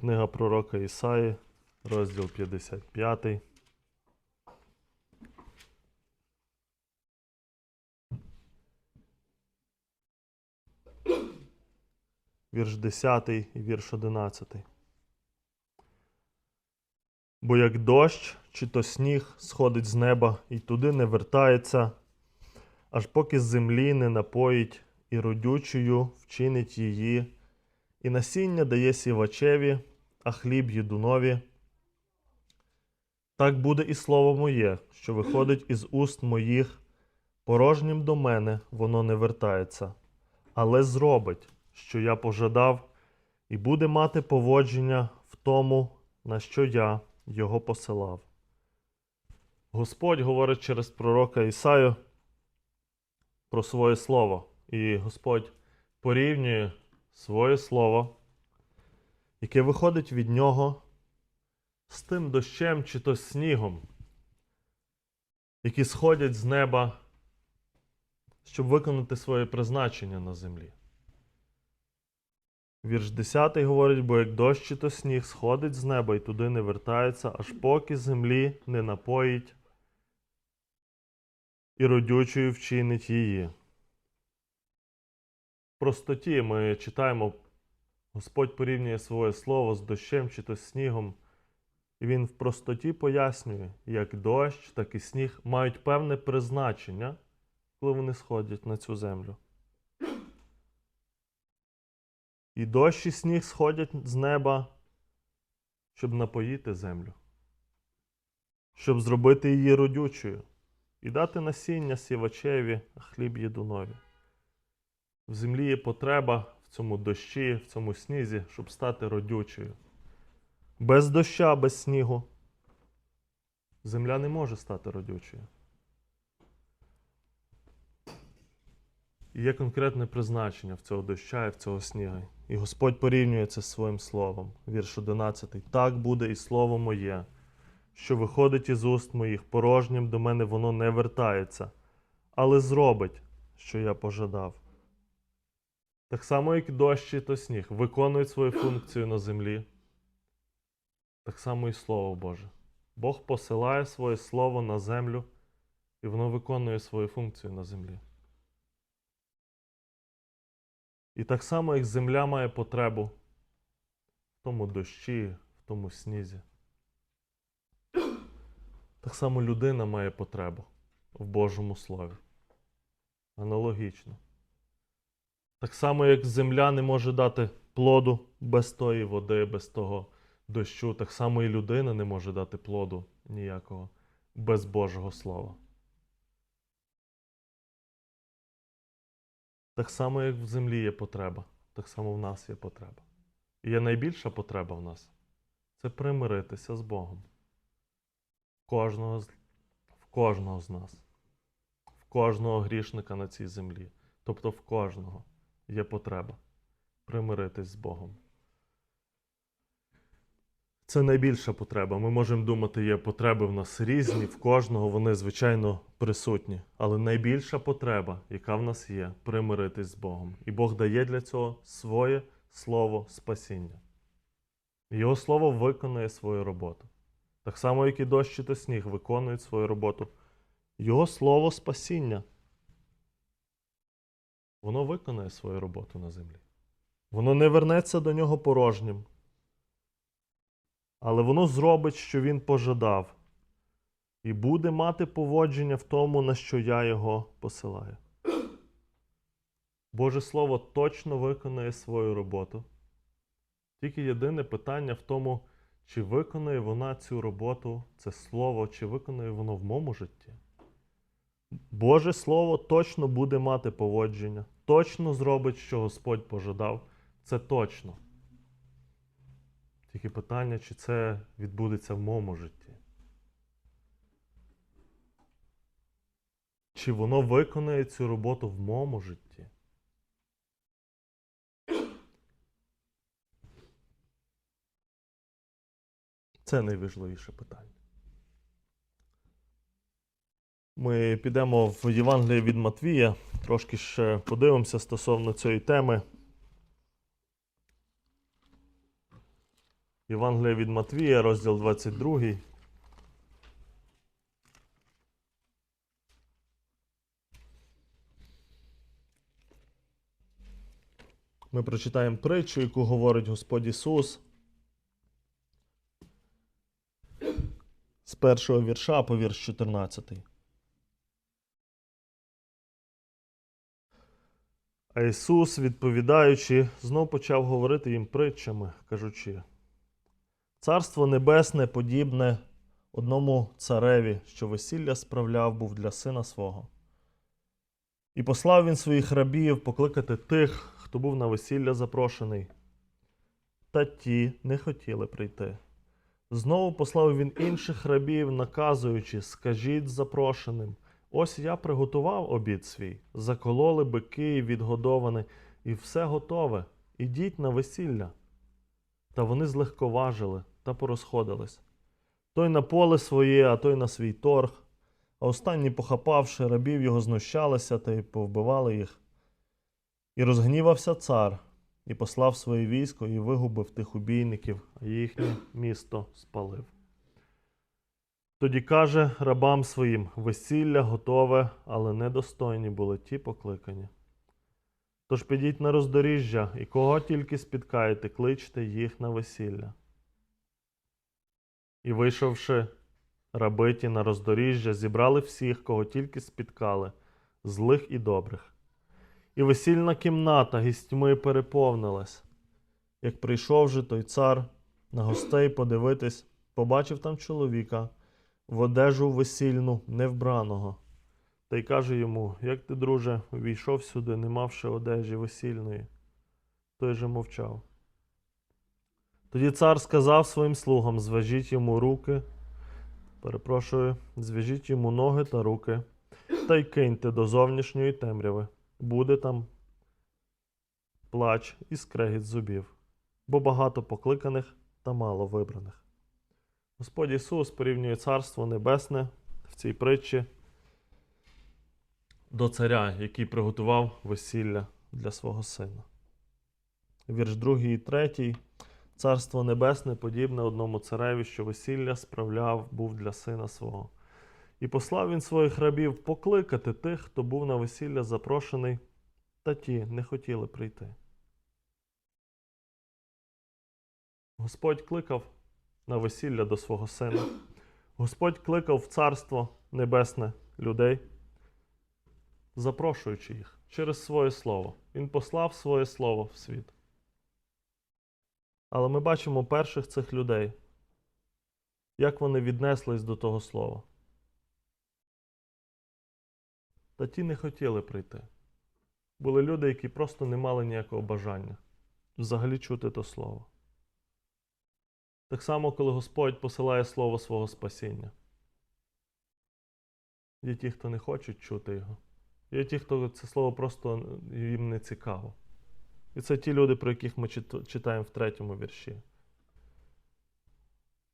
Книга пророка Ісаї, розділ 55. Вірш 10 і вірш 11. Бо як дощ чи то сніг сходить з неба і туди не вертається, аж поки з землі не напоїть і родючою вчинить її, і насіння дає сівачеві, а хліб їдунові. Так буде і слово моє, що виходить із уст моїх, порожнім до мене воно не вертається, але зробить, що я пожадав, і буде мати поводження в тому, на що я його посилав. Господь говорить через пророка Ісаю про своє слово, і Господь порівнює своє слово, яке виходить від нього з тим дощем чи то снігом, які сходять з неба, щоб виконати своє призначення на землі. Вірш 10 говорить, бо як дощ чи то сніг сходить з неба і туди не вертається, аж поки землі не напоїть і родючою вчинить її. В простоті ми читаємо, Господь порівнює своє слово з дощем чи то снігом, і Він в простоті пояснює, як дощ, так і сніг мають певне призначення, коли вони сходять на цю землю. І дощ і сніг сходять з неба, щоб напоїти землю, щоб зробити її родючою і дати насіння сівачеві, хліб їдунові. В землі є потреба в цьому дощі, в цьому снізі, щоб стати родючою. Без доща, без снігу земля не може стати родючою. І є конкретне призначення в цього доща і в цього снігу. І Господь порівнює це з своїм словом. Вірш 11. Так буде і слово моє, що виходить із уст моїх, порожнім до мене воно не вертається, але зробить, що я пожадав. Так само, як дощ то сніг виконують свою функцію на землі, так само і Слово Боже. Бог посилає своє Слово на землю, і воно виконує свою функцію на землі. І так само, як земля має потребу в тому дощі, в тому снізі. Так само людина має потребу в Божому Слові. Аналогічно. Так само, як земля не може дати плоду без тої води, без того дощу, так само і людина не може дати плоду ніякого без Божого Слова. Так само, як в землі є потреба, так само в нас є потреба. І є найбільша потреба в нас це примиритися з Богом. Кожного, в кожного з нас, в кожного грішника на цій землі. Тобто в кожного є потреба примиритись з Богом. Це найбільша потреба. Ми можемо думати, є потреби в нас різні, в кожного вони, звичайно, присутні. Але найбільша потреба, яка в нас є, примиритись з Богом. І Бог дає для цього своє слово спасіння. Його слово виконує свою роботу. Так само, як і дощ та сніг виконують свою роботу. Його слово спасіння. Воно виконує свою роботу на землі. Воно не вернеться до нього порожнім. Але воно зробить, що він пожадав, і буде мати поводження в тому, на що я його посилаю. Боже Слово точно виконує свою роботу. Тільки єдине питання в тому, чи виконує вона цю роботу, це слово, чи виконує воно в моєму житті. Боже Слово точно буде мати поводження, точно зробить, що Господь пожадав. Це точно. Тільки питання, чи це відбудеться в моєму житті. Чи воно виконує цю роботу в моєму житті? Це найважливіше питання. Ми підемо в Євангеліє від Матвія, трошки ще подивимося стосовно цієї теми. Євангелія від Матвія, розділ 22. Ми прочитаємо притчу, яку говорить Господь Ісус. З першого вірша по вірш 14. А Ісус, відповідаючи, знов почав говорити їм притчами, кажучи: Царство Небесне подібне одному цареві, що весілля справляв був для сина свого. І послав він своїх рабів покликати тих, хто був на весілля запрошений. Та ті не хотіли прийти. Знову послав він інших рабів, наказуючи, скажіть запрошеним. Ось я приготував обід свій, закололи бики відгодоване, і все готове. Ідіть на весілля. Та вони злегковажили та порозходились. Той на поле своє, а той на свій торг. А останні, похапавши рабів, його знущалися та й повбивали їх. І розгнівався цар, і послав своє військо, і вигубив тих убійників, а їхнє місто спалив. Тоді каже рабам своїм: весілля готове, але недостойні були ті покликані. Тож підіть на роздоріжжя, і кого тільки спіткаєте, кличте їх на весілля. І вийшовши рабиті на роздоріжжя, зібрали всіх, кого тільки спіткали, злих і добрих. І весільна кімната гістьми переповнилась. Як прийшов же той цар на гостей подивитись, побачив там чоловіка в одежу весільну невбраного. Та й каже йому: Як ти, друже, увійшов сюди, не мавши одежі весільної? Той же мовчав. Тоді цар сказав своїм слугам: зв'яжіть йому руки, перепрошую, зв'яжіть йому ноги та руки, та й киньте до зовнішньої темряви. Буде там плач і скрегіт зубів, бо багато покликаних та мало вибраних. Господь Ісус порівнює Царство Небесне в цій притчі до царя, який приготував весілля для свого сина. Вірш 2 і 3. Царство Небесне подібне одному цареві, що весілля справляв був для сина свого. І послав він своїх рабів покликати тих, хто був на весілля запрошений, та ті не хотіли прийти. Господь кликав на весілля до свого сина. Господь кликав в Царство Небесне людей, запрошуючи їх через своє слово. Він послав своє слово в світ. Але ми бачимо перших цих людей, як вони віднеслись до того слова. Та ті не хотіли прийти. Були люди, які просто не мали ніякого бажання взагалі чути то слово. Так само, коли Господь посилає слово свого спасіння. Є ті, хто не хочуть чути його. Є ті, хто це слово просто їм не цікаво. І це ті люди, про яких ми читаємо в третьому вірші.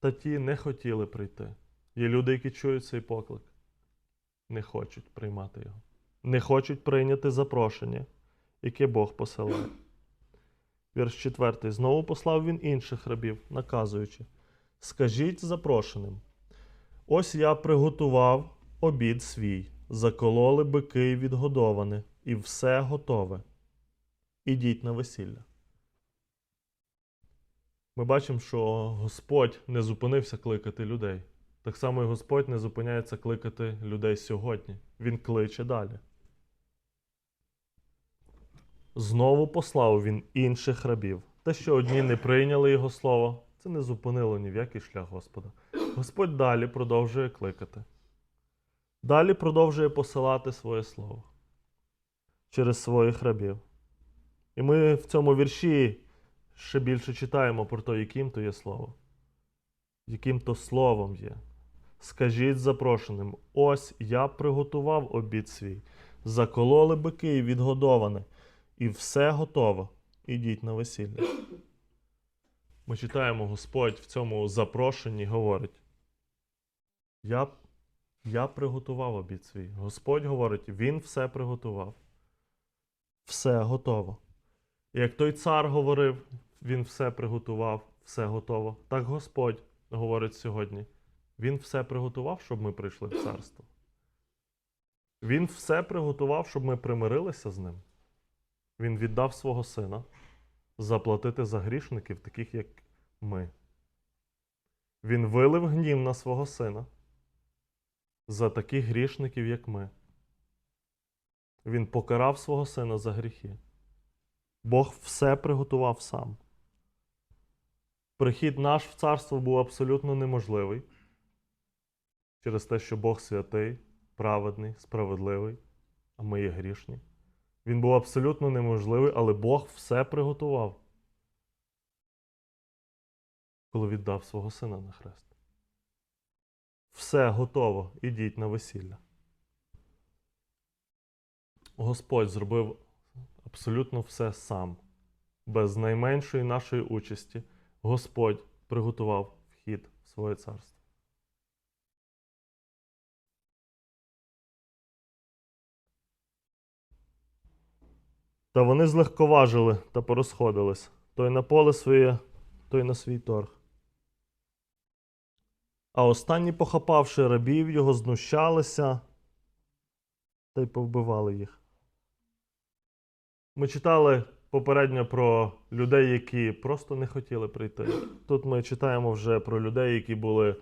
Та ті не хотіли прийти. Є люди, які чують цей поклик, не хочуть приймати його. Не хочуть прийняти запрошення, яке Бог посилає. Вірш 4. Знову послав він інших рабів, наказуючи: Скажіть запрошеним: ось я приготував обід свій, закололи бики відгодоване, і все готове. Ідіть на весілля. Ми бачимо, що Господь не зупинився кликати людей. Так само і Господь не зупиняється кликати людей сьогодні. Він кличе далі. Знову послав він інших рабів. Те, що одні не прийняли його слово, це не зупинило ні в який шлях Господа. Господь далі продовжує кликати. Далі продовжує посилати своє слово через своїх рабів. І ми в цьому вірші ще більше читаємо про те, яким то є слово, яким то словом є. Скажіть запрошеним: ось я приготував обід свій, закололи бики і відгодоване, і все готово. Ідіть на весілля. Ми читаємо, Господь в цьому запрошенні говорить: Я, я приготував обід свій. Господь говорить, Він все приготував. Все готово. І як той цар говорив, він все приготував, все готово. Так Господь говорить сьогодні. Він все приготував, щоб ми прийшли в царство. Він все приготував, щоб ми примирилися з ним. Він віддав свого сина заплатити за грішників, таких як ми. Він вилив гнів на свого сина за таких грішників, як ми. Він покарав свого сина за гріхи. Бог все приготував сам. Прихід наш в царство був абсолютно неможливий через те, що Бог святий, праведний, справедливий, а ми є грішні. Він був абсолютно неможливий, але Бог все приготував, коли віддав свого сина на хрест. Все готово, ідіть на весілля. Господь зробив абсолютно все сам, без найменшої нашої участі. Господь приготував вхід в своє царство. Та вони злегковажили та порозходились той на поле своє, той на свій торг. А останні, похапавши рабів його, знущалися та й повбивали їх. Ми читали попередньо про людей, які просто не хотіли прийти. Тут ми читаємо вже про людей, які були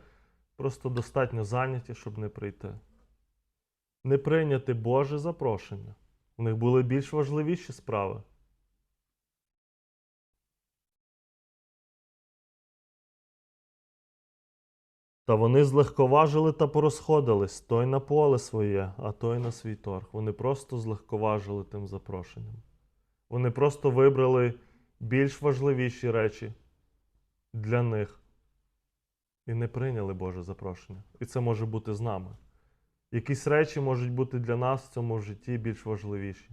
просто достатньо зайняті, щоб не прийти. Не прийняти Боже запрошення. У них були більш важливіші справи. Та вони злегковажили та порозходились той на поле своє, а той на свій торг. Вони просто злегковажили тим запрошенням. Вони просто вибрали більш важливіші речі для них і не прийняли Боже запрошення. І це може бути з нами. Якісь речі можуть бути для нас в цьому житті більш важливіші,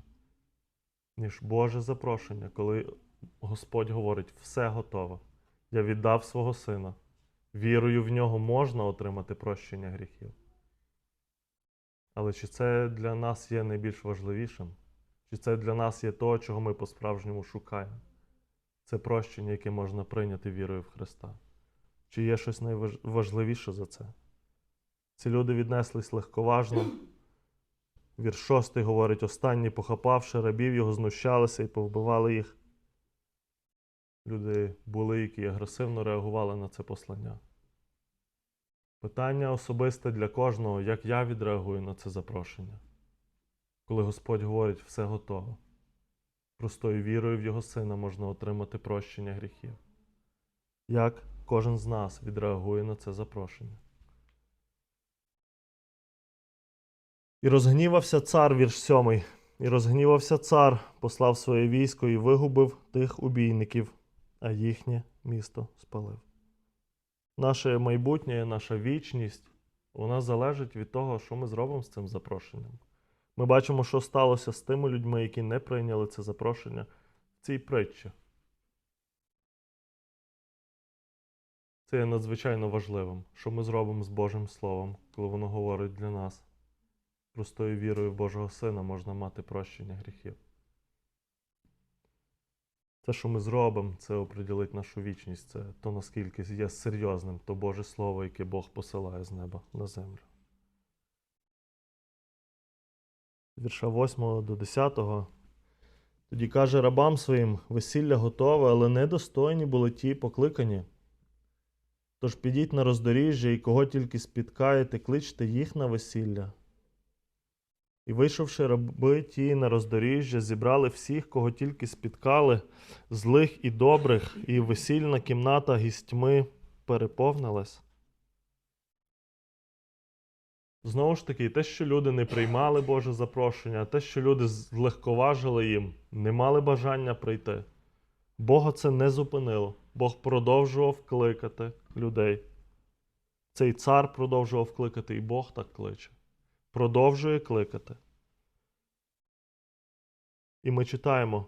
ніж Боже запрошення, коли Господь говорить, все готово. Я віддав свого сина. Вірою в нього можна отримати прощення гріхів. Але чи це для нас є найбільш важливішим? Чи це для нас є того, чого ми по-справжньому шукаємо? Це прощення, яке можна прийняти вірою в Христа. Чи є щось найважливіше за це? Ці люди віднеслись легковажно. Вірш 6 говорить: останні, похапавши рабів, його знущалися і повбивали їх. Люди були, які агресивно реагували на це послання. Питання особисте для кожного, як я відреагую на це запрошення. Коли Господь говорить, все готово. Простою вірою в Його Сина можна отримати прощення гріхів. Як кожен з нас відреагує на це запрошення? І розгнівався цар, вірш сьомий. І розгнівався цар, послав своє військо і вигубив тих убійників, а їхнє місто спалив. Наше майбутнє, наша вічність, вона залежить від того, що ми зробимо з цим запрошенням. Ми бачимо, що сталося з тими людьми, які не прийняли це запрошення в цій притчі. Це є надзвичайно важливим, що ми зробимо з Божим Словом, коли воно говорить для нас. Простою вірою в Божого Сина можна мати прощення гріхів. Те, що ми зробимо, це оприділить нашу вічність. Це то, наскільки є серйозним то Боже Слово, яке Бог посилає з неба на землю. Вірша 8 до 10. Тоді каже рабам своїм: весілля готове, але недостойні були ті покликані. Тож підіть на роздоріжжя і кого тільки спіткаєте, кличте їх на весілля. І, вийшовши раби ті на роздоріжжя, зібрали всіх, кого тільки спіткали, злих і добрих, і весільна кімната гістьми переповнилась. Знову ж таки, те, що люди не приймали Боже запрошення, те, що люди злегковажили їм, не мали бажання прийти. Бога це не зупинило. Бог продовжував кликати людей. Цей цар продовжував кликати, і Бог так кличе. Продовжує кликати. І ми читаємо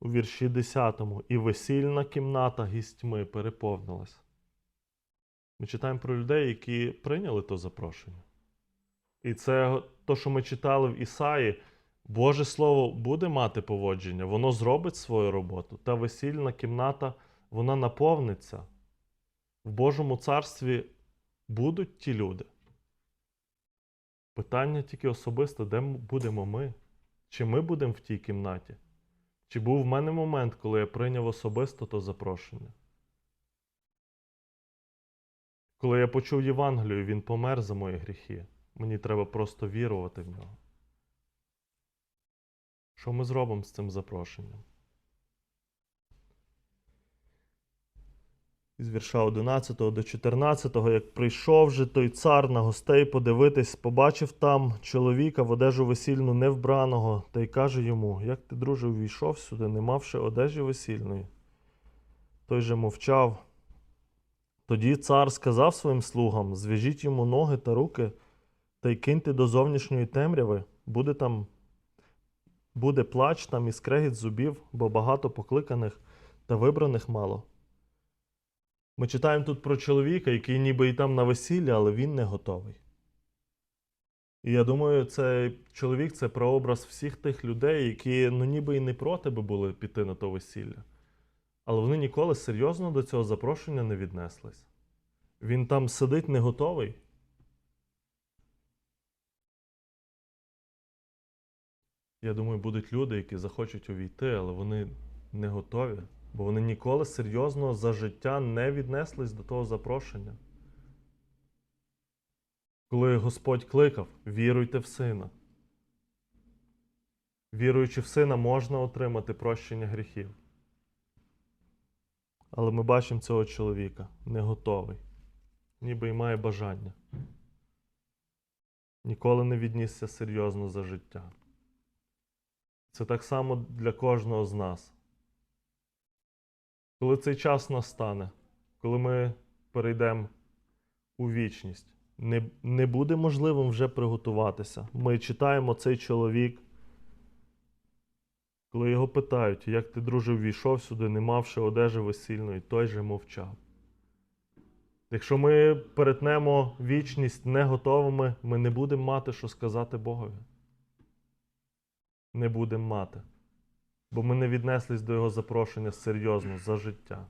у вірші 10 і весільна кімната гістьми переповнилась. Ми читаємо про людей, які прийняли то запрошення. І це то, що ми читали в Ісаї, Боже Слово буде мати поводження, воно зробить свою роботу. Та весільна кімната вона наповниться. В Божому царстві будуть ті люди. Питання тільки особисто, де будемо ми? Чи ми будемо в тій кімнаті? Чи був в мене момент, коли я прийняв особисто то запрошення? Коли я почув Євангелію, він помер за мої гріхи. Мені треба просто вірувати в нього. Що ми зробимо з цим запрошенням? З вірша 11 до 14, як прийшов же той цар на гостей подивитись, побачив там чоловіка в одежу весільну невбраного, та й каже йому: Як ти, друже, увійшов сюди, не мавши одежі весільної? Той же мовчав. Тоді цар сказав своїм слугам: зв'яжіть йому ноги та руки, та й киньте до зовнішньої темряви, буде там буде плач там і скрегіт зубів, бо багато покликаних та вибраних мало. Ми читаємо тут про чоловіка, який ніби і там на весіллі, але він не готовий. І я думаю, цей чоловік це прообраз всіх тих людей, які ну ніби і не проти би були піти на то весілля. Але вони ніколи серйозно до цього запрошення не віднеслись. Він там сидить не готовий. Я думаю, будуть люди, які захочуть увійти, але вони не готові, бо вони ніколи серйозно за життя не віднеслись до того запрошення. Коли Господь кликав, віруйте в сина. Віруючи в сина, можна отримати прощення гріхів. Але ми бачимо цього чоловіка не готовий, ніби й має бажання. Ніколи не віднісся серйозно за життя. Це так само для кожного з нас. Коли цей час настане, коли ми перейдемо у вічність, не, не буде можливим вже приготуватися. Ми читаємо цей чоловік, коли його питають, як ти, друже, ввійшов сюди, не мавши одежі весільної, той же мовчав. Якщо ми перетнемо вічність не готовими, ми не будемо мати, що сказати Богові. Не будемо мати. Бо ми не віднеслись до Його запрошення серйозно за життя.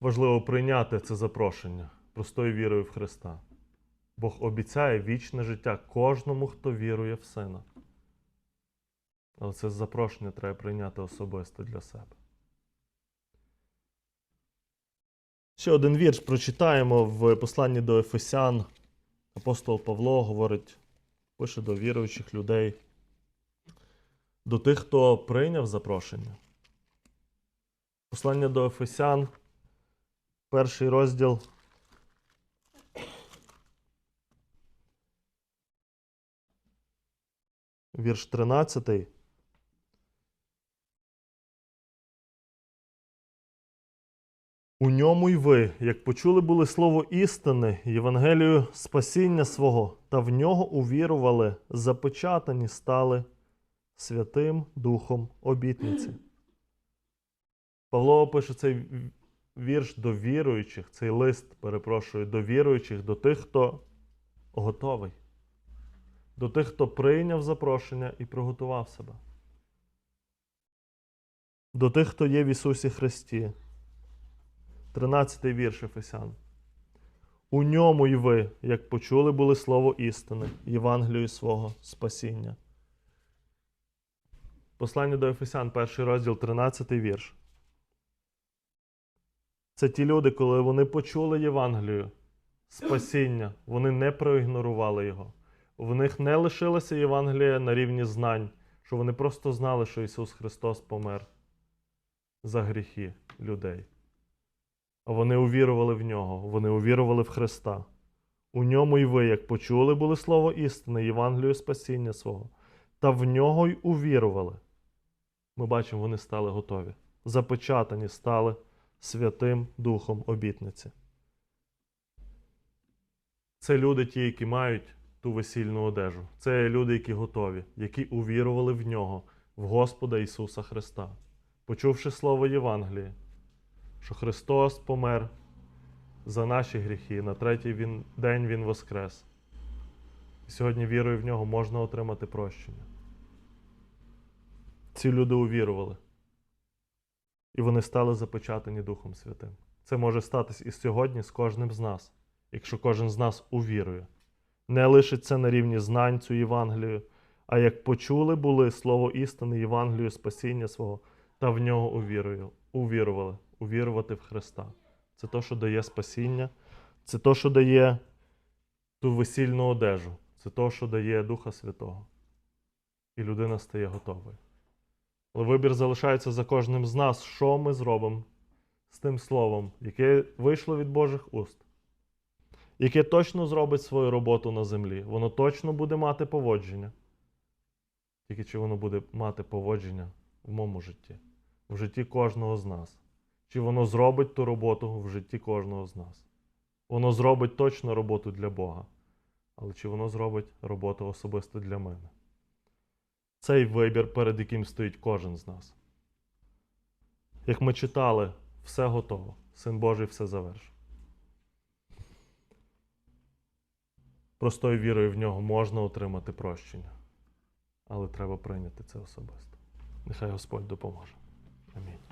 Важливо прийняти це запрошення простою вірою в Христа. Бог обіцяє вічне життя кожному, хто вірує в Сина. Але це запрошення треба прийняти особисто для себе. Ще один вірш прочитаємо в посланні до Ефесян. Апостол Павло говорить, пише до віруючих людей, до тих, хто прийняв запрошення. Послання до Ефесян, перший розділ. Вірш 13. У ньому й ви, як почули були слово істини, Євангелію спасіння свого, та в нього увірували, запечатані стали Святим Духом обітниці. Павло пише цей вірш до віруючих, цей лист, перепрошую, до віруючих, до тих, хто готовий, до тих, хто прийняв запрошення і приготував себе. До тих, хто є в Ісусі Христі. 13 вірш Ефесян. У ньому й ви, як почули були слово істини, Євангелію свого спасіння. Послання до Ефесян, перший розділ, 13 вірш. Це ті люди, коли вони почули Євангелію, спасіння, вони не проігнорували його. В них не лишилося Євангелія на рівні знань, що вони просто знали, що Ісус Христос помер за гріхи людей. Вони увірували в нього, вони увірували в Христа. У ньому й ви, як почули були слово істини, Євангелію спасіння свого, та в нього й увірували. Ми бачимо, вони стали готові. Запечатані стали Святим Духом обітниці. Це люди ті, які мають ту весільну одежу. Це люди, які готові, які увірували в нього, в Господа Ісуса Христа, почувши слово Євангелія що Христос помер за наші гріхи, на третій він, день Він воскрес. І сьогодні вірою в нього можна отримати прощення. ці люди увірували. І вони стали запечатані Духом Святим. Це може статись і сьогодні з кожним з нас, якщо кожен з нас увірує. Не лишиться на рівні знань цю Євангелію, а як почули були слово істини, Євангелію, спасіння свого, та в нього увірували, увірувати в Христа. Це то, що дає спасіння, це то, що дає ту весільну одежу, це то, що дає Духа Святого. І людина стає готовою. Але вибір залишається за кожним з нас, що ми зробимо з тим словом, яке вийшло від Божих уст, яке точно зробить свою роботу на землі. Воно точно буде мати поводження. Тільки чи воно буде мати поводження в моєму житті, в житті кожного з нас. Чи воно зробить ту роботу в житті кожного з нас? Воно зробить точно роботу для Бога, але чи воно зробить роботу особисто для мене? Цей вибір, перед яким стоїть кожен з нас. Як ми читали, все готово. Син Божий все завершив. Простою вірою в нього можна отримати прощення, але треба прийняти це особисто. Нехай Господь допоможе. Амінь.